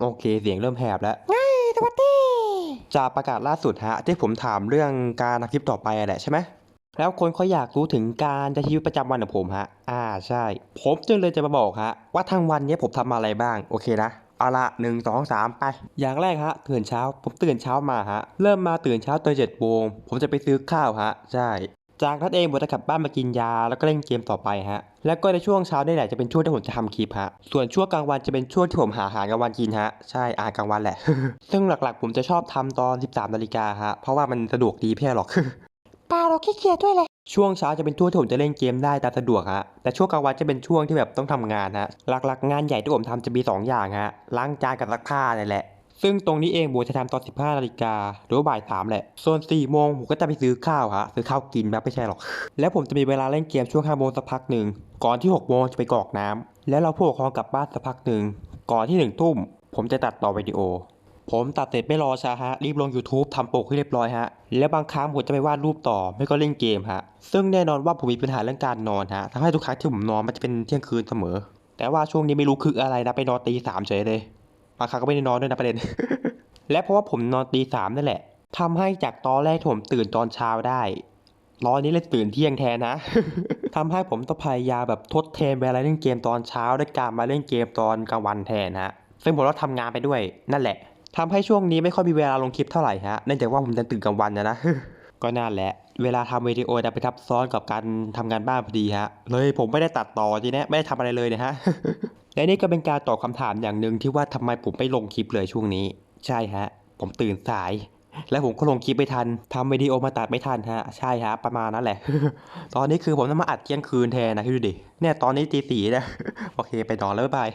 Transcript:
โอเค เสียงเริ่มแหบแล้วไงสวัสดีจากประกาศล่าสุดฮะ ที่ผมถามเรื่องการทำคลิปต่อไปอะแหละใช่ไหมแล้วคนเขาอยากรู้ถึงการใช้ชีวิตประจำวันของผมฮะ อ่าใช่ ผมจึงเลยจะมาบอกฮะ ว่าทั้งวันเนี้ยผมทำอะไรบ้าง โอเคนะ เอาละหนึ่งสองสามไป อย่างแรกฮะ ตื่นเช้า ผมตื่นเช้ามาฮะ เริ่มมาตื่นเช้าตอนเจ็ดโมงผมจะไปซื้อข้าวฮะ ใช่ จากนั้นเองผมจะกลับบ้านมากินยาแล้วก็เล่นเกมต่อไปฮะ แล้วก็ในช่วงเช้านี่แหละจะเป็นช่วงที่ผมจะทำคลิปฮะ ส่วนช่วงกลางวันจะเป็นช่วงที่ผมหาอาหารกลางวันกินฮะ ใช่อาหารกลางวันแหละ ซึ่งหลักๆ ผมจะชอบทำตอน 13นาฬิกาฮะ เพราะว่ามันสะดวกดีไม่ใช่หรอกเปล่าเราขี้เกียจด้วยเลย ช่วงเช้าจะเป็นช่วงที่ผมจะเล่นเกมได้ตามสะดวกฮะ แต่ช่วงกลางวันจะเป็นช่วงที่แบบต้องทำงานฮะ หลักๆ งานใหญ่ที่ผมทำจะมี 2 อย่างฮะ ล้างจานกับซักผ้านี่แหละ ซึ่งตรงนี้เองผมจะทำตอน 15นาฬิกาหรือว่าบ่ายสามแหละ ส่วน 4 โมงผมก็จะไปซื้อข้าวฮะซื้อข้าวกินแบบไม่ใช่หรอก แล้วผมจะมีเวลาเล่นเกมช่วง5โมงสักพักหนึ่ง ก่อนที่ 6 โมงจะไปกรอกน้ำแล้วเราผู้ปกครองกลับบ้านสักพักหนึ่ง ก่อนที่ 1 ทุ่ม ผมจะตัดต่อวิดีโอ ผมตัดเสร็จไม่รอช้าฮะ รีบลง YouTube ทำปกให้เรียบร้อยฮะ แล้วบางครั้งผมจะไปวาดรูปต่อ ไม่ก็เล่นเกมฮะ ซึ่งแน่นอนว่าผมมีปัญหาเรื่องการนอนฮะทำให้ทุกครั้งที่ผมนอนมันจะเป็นเที่ยงคืนเสมอ แต่ว่าช่วงนี้ไม่รู้คืออะไรนะไปนอนตีสามเฉยเลย บางครั้งก็ไม่ได้นอนด้วยนะประเด็น และเพราะว่าผมนอนตีสามนั่นแหละทำให้จากตอนแรกผมตื่นตอนเช้าได้ตอนนี้เลยตื่นเที่ยงแทนนะทำให้ผมต้องพยายามแบบทดแทนเวลาเล่นเกมตอนเช้าด้วยการมาเล่นเกมตอนกลางวันแทนฮะ ซึ่งผมต้องทำงานไปด้วยนั่นแหละทำให้ช่วงนี้ไม่ค่อยมีเวลาลงคลิปเท่าไหร่ฮะ เนื่องจากว่าผมจะตื่นกลางวันนะนะ ก็นั่นแหละ เวลาทำวิดีโอจะไปทับซ้อนกับการทำงานบ้านพอดีฮะ เลยผมไม่ได้ตัดต่อทีเนี้ไม่ได้ทำอะไรเลยนะฮะ และนี่ก็เป็นการตอบคำถามอย่างหนึ่งที่ว่าทำไมผมไม่ลงคลิปเลยช่วงนี้ ใช่ฮะ ผมตื่นสาย และผมก็ลงคลิปไม่ทันทำวิดีโอมาตัดไม่ทันฮะ ใช่ฮะ ประมาณนั้นแหละ ตอนนี้คือผมต้องมาอัดเที่ยงคืนแทนนะคิดดูดิ เนี่ยตอนนี้ตีสี่นะ โอเคไปนอนแล้วบาย